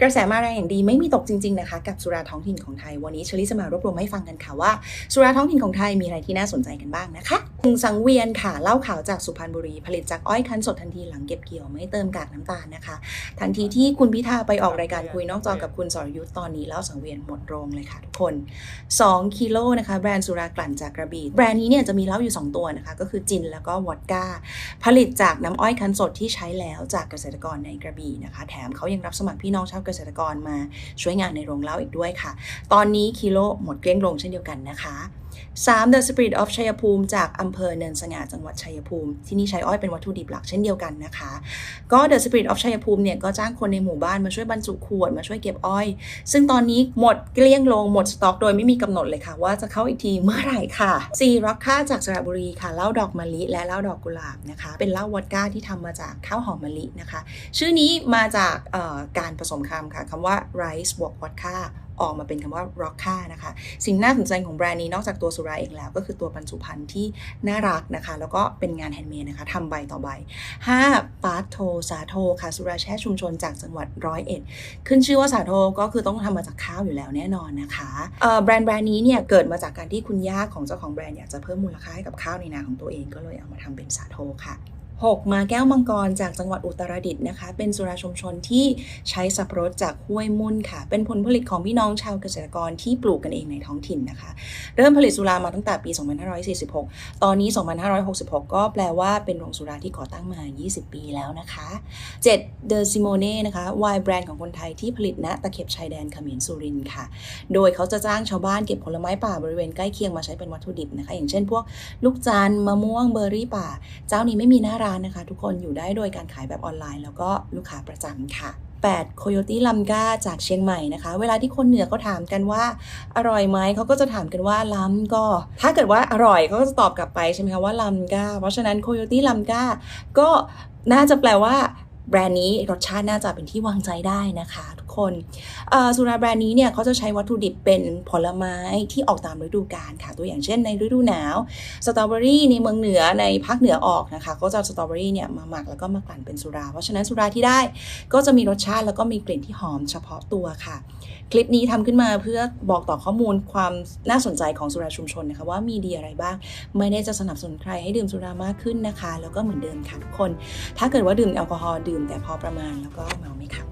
กระแสมาแรงอย่างดีไม่มีตกจริง ๆนะคะ กับสุราท้องถิ่นของไทย วันนี้เชลิจะมารวบรวมให้ฟังกันค่ะว่า สุราท้องถิ่นของไทยมีอะไรที่น่าสนใจกันบ้างนะคะหนึ่งสังเวียนค่ะเล้าข่าวจากสุพรรณบุรี ผลิตจากอ้อยคั้นสดทันทีหลังเก็บเกี่ยวไม่เติมกากน้ำตาลนะคะ ทันทีที่คุณพิธาไปออกรายการคุยนอกจอกับคุณสรยุทธ์ตอนนี้เล้าสังเวียนหมดโรงเลยค่ะทุกคน 2กิโลนะคะแบรนด์สุรากลั่นจากกระบี่แบรนด์นี้เนี่ยจะมีเหล้าอยู่ 2 ตัวนะคะก็คือจินแล้วก็วอดก้า ผลิตจากน้ำอ้อยคั้นสดที่ใช้แล้วจากเกษตรกรในกระบี่นะคะ แถมเขายังรับสมัครพี่น้องชาวเกษตรกรมาช่วยงานในโรงเล้าอีกด้วยค่ะ ตอนนี้กิโลหมดเกลี้ยงลงเช่นเดียวกันนะคะ 3. The Spirit of ชัยภูมิจากอำเภอเนินสง่าจังหวัดชัยภูมิ ที่นี่ใช้อ้อยเป็นวัตถุดิบหลักเช่นเดียวกันนะคะ ก็ The Spirit of ชัยภูมิเนี่ยก็จ้างคนในหมู่บ้านมาช่วยบรรจุขวดมาช่วยเก็บอ้อย ซึ่งตอนนี้หมดเกลี้ยงลงหมดสต็อกโดยไม่มีกำหนดเลยค่ะ ว่าจะเข้าอีกทีเมื่อไหร่ค่ะ 4. ร็อกค่าจากสระบุรีค่ะเหล้าดอกมะลิและเหล้าดอกกุหลาบนะคะ เป็นเหล้าวอดก้าที่ทำมาจากข้าวหอมมะลินะคะ ชื่อนี้มาจากการผสมคำค่ะคำว่า rice บวกวอดก้า ออกมาเป็นคำว่า r o c k a นะคะ สิ่งน่าสนใจของแบรนด์นี้นอกจากตัวสุราเองแล้ว ก็คือตัวบรรจุภัณฑ์ที่น่ารักนะคะ แล้วก็เป็นงานแฮนด์เมดนะคะทำใบต่อใบ 5. ปาโทสาโทค่ะสุราแช่ชุมชนจากจังหวัดร้อยเอ็ดขึ้นชื่อว่าสาโทก็คือต้องทำมาจากข้าวอยู่แล้วแน่นอนนะคะแบรนด์แบรนด์นี้เนี่ยเกิดมาจากการที่คุณย่าของเจ้าของแบรนด์อยากจะเพิ่มมูลค่าให้กับข้าวในนาของตัวเองก็เลยเอามาทำเป็นสาโทค่ะ 6. มาแก้วมังกรจากจังหวัดอุตรดิตถ์นะคะ เป็นสุราชุมชนที่ใช้สับปะรดจากห้วยมุ่นค่ะ เป็นผลผลิตของพี่น้องชาวเกษตรกรที่ปลูกกันเองในท้องถิ่นนะคะ เริ่มผลิตสุรามาตั้งแต่ปี 2546 ตอนนี้ 2566 ก็แปลว่าเป็นโรงสุราที่ก่อตั้งมา 20 ปีแล้วนะคะ 7. The Simone นะคะวายแบรนด์ของคนไทยที่ผลิตณตะเข็บชายแดนเขมรสุรินทร์ค่ะ โดยเขาจะจ้างชาวบ้านเก็บผลไม้ป่าบริเวณใกล้เคียงมาใช้เป็นวัตถุดิบนะคะ อย่างเช่นพวกลูกจันมะม่วงเบอร์รี่ป่า เจ้านี้ไม่มีหน้าร้านนะคะ ทุกคนอยู่ได้โดยการขายแบบออนไลน์ แล้วก็ลูกค้าประจำค่ะ 8. โคโยตี้ลัมกาจากเชียงใหม่นะคะ เวลาที่คนเหนือเขาถามกันว่าอร่อยไหมเขาก็จะถามกันว่าลัมก็ ถ้าเกิดว่าอร่อยเขาก็จะตอบกลับไปใช่ไหมคะว่าลัมกาเพราะฉะนั้นโคโยตี้ลัมกาก็น่าจะแปลว่าแบรนด์นี้รสชาติน่าจะเป็นที่วางใจได้นะคะ คนสุราแบรนด์นี้เนี่ยเขาจะใช้วัตถุดิบเป็นผลไม้ที่ออกตามฤดูกาลค่ะ ตัวอย่างเช่นในฤดูหนาวสตรอเบอรี่ในเมืองเหนือในภาคเหนือออกนะคะก็จะสตรอเบอรี่เนี่ยมาหมักแล้วก็มากลั่นเป็นสุรา เพราะฉะนั้นสุราที่ได้ก็จะมีรสชาติแล้วก็มีกลิ่นที่หอมเฉพาะตัวค่ะ คลิปนี้ทำขึ้นมาเพื่อบอกต่อข้อมูลความน่าสนใจของสุราชุมชนนะคะว่ามีดีอะไรบ้าง ไม่ได้จะสนับสนุนใครให้ดื่มสุรามากขึ้นนะคะ แล้วก็เหมือนเดิมค่ะทุกคน ถ้าเกิดว่าดื่มแอลกอฮอล์ดื่มแต่พอประมาณแล้วก็เมาไม่ขับ